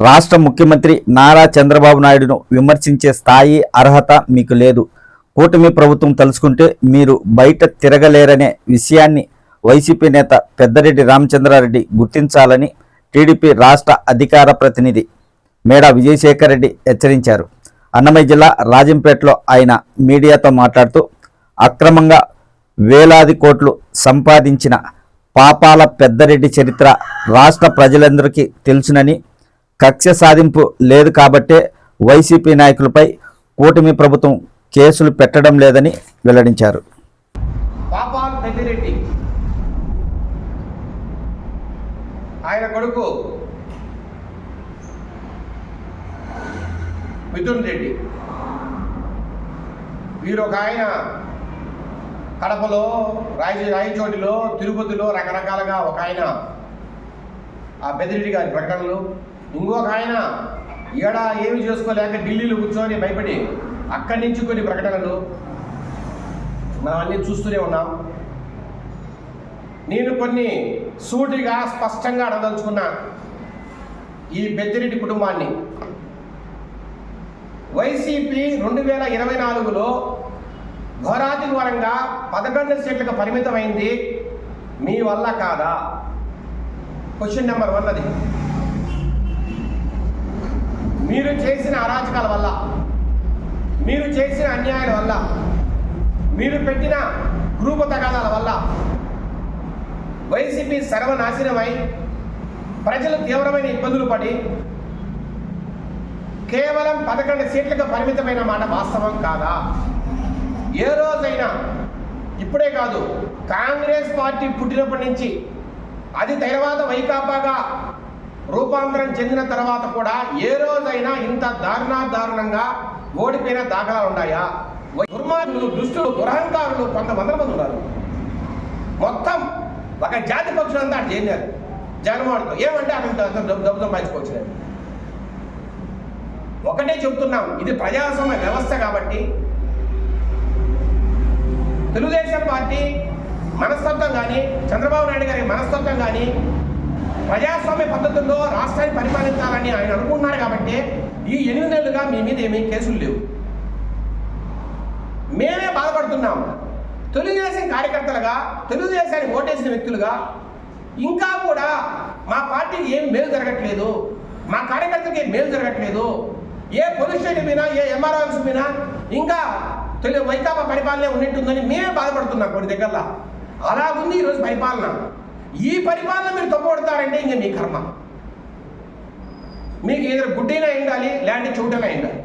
రాష్ట్ర ముఖ్యమంత్రి నారా చంద్రబాబు నాయుడును విమర్శించే స్థాయి అర్హత మీకు లేదు. కూటమి ప్రభుత్వం తలుచుకుంటే మీరు బయట తిరగలేరనే విషయాన్ని వైసీపీ నేత పెద్దరెడ్డి రామచంద్రారెడ్డి గుర్తించాలని టీడీపీ రాష్ట్ర అధికార ప్రతినిధి మేడా విజయశేఖర్ రెడ్డి హెచ్చరించారు. అన్నమయ్య జిల్లా రాజంపేటలో ఆయన మీడియాతో మాట్లాడుతూ అక్రమంగా వేలాది కోట్లు సంపాదించిన పాపాల పెద్దరెడ్డి చరిత్ర రాష్ట్ర ప్రజలందరికీ తెలుసునని కక్ష సాధింపు లేదు కాబట్టే వైసీపీ నాయకులపై కూటమి ప్రభుత్వం కేసులు పెట్టడం లేదని వెల్లడించారు. ఆయన కొడుకు మిథున్ రెడ్డి. వీరు ఒక ఆయన కడపలో రాయి రాయచోటిలో తిరుపతిలో రకరకాలుగా ఒక ఆయన. ఆ బెదిరెడ్డి గారి ప్రకటనలు ఇంకొక ఆయన ఈడ ఏమి చేసుకోలేక ఢిల్లీలో కూర్చొని భయపడి అక్కడి నుంచి కొన్ని ప్రకటనలు మనం అన్నీ చూస్తూనే ఉన్నాం. నేను కొన్ని సూటిగా స్పష్టంగా అడదలుచుకున్నా ఈ బెద్దిరెడ్డి కుటుంబాన్ని. వైసీపీ రెండు వేల ఇరవై నాలుగులో ఘోరాతి ఘోరంగా పదకొండు సీట్లకు పరిమితమైంది మీ వల్ల కాదా? క్వశ్చన్ నెంబర్ వన్ అది. మీరు చేసిన అరాచకాల వల్ల మీరు చేసిన అన్యాయాల వల్ల మీరు పెట్టిన గ్రూపు తగాదాల వల్ల వైసీపీ సర్వనాశనమై ప్రజలు తీవ్రమైన ఇబ్బందులు పడి కేవలం పదకొండు సీట్లకు పరిమితమైన మాట వాస్తవం కాదా? ఏ రోజైనా ఇప్పుడే కాదు కాంగ్రెస్ పార్టీ పుట్టినప్పటి నుంచి అది తర్వాత వైకాపాగా రూపాంతరం చెందిన తర్వాత కూడా ఏ రోజైనా ఇంత దారుణా దారుణంగా ఓడిపోయిన దాఖలాలు ఉన్నాయా? దుర్మార్గులు దుష్టులు దురహంకారులు కొంతమంది మంది ఉన్నారు. మొత్తం ఒక జాతి పక్షులంతా అటు చేరినారు. జగన్మోహన్తో. ఏమంటే అతను అతను డబ్బు డబ్బు సంపాదించుకోవచ్చు ఒకటే చెబుతున్నాం ఇది ప్రజాస్వామ్య వ్యవస్థ కాబట్టి తెలుగుదేశం పార్టీ మనస్తత్వం కానీ చంద్రబాబు నాయుడు గారి మనస్తత్వం కానీ ప్రజాస్వామ్య పద్ధతుల్లో రాష్ట్రాన్ని పరిపాలించాలని ఆయన అనుకుంటున్నారు కాబట్టి ఈ ఎనిమిది నెలలుగా మీ మీద ఏమీ కేసులు లేవు. మేమే బాధపడుతున్నాం. తెలుగుదేశం కార్యకర్తలుగా తెలుగుదేశాన్ని ఓటేసిన వ్యక్తులుగా ఇంకా కూడా మా పార్టీకి ఏం మేలు జరగట్లేదు. మా కార్యకర్తలకి ఏం మేలు జరగట్లేదు. ఏ పోలీస్ స్టేషన్ మీద ఏ ఎంఆర్ఓ ఆఫీస్ మీద ఇంకా తెలుగు వైకాపా పరిపాలన ఉన్నట్టుందని మేమే బాధపడుతున్నాం కొన్ని దగ్గరలో. అలా ఉంది ఈరోజు పరిపాలన. ఈ పరిపాలన మీరు తప్పబడతారంటే ఇంక మీ కర్మ. మీకు ఏదైనా గుడ్డైనా ఉండాలి లేదంటే చూడైనా ఉండాలి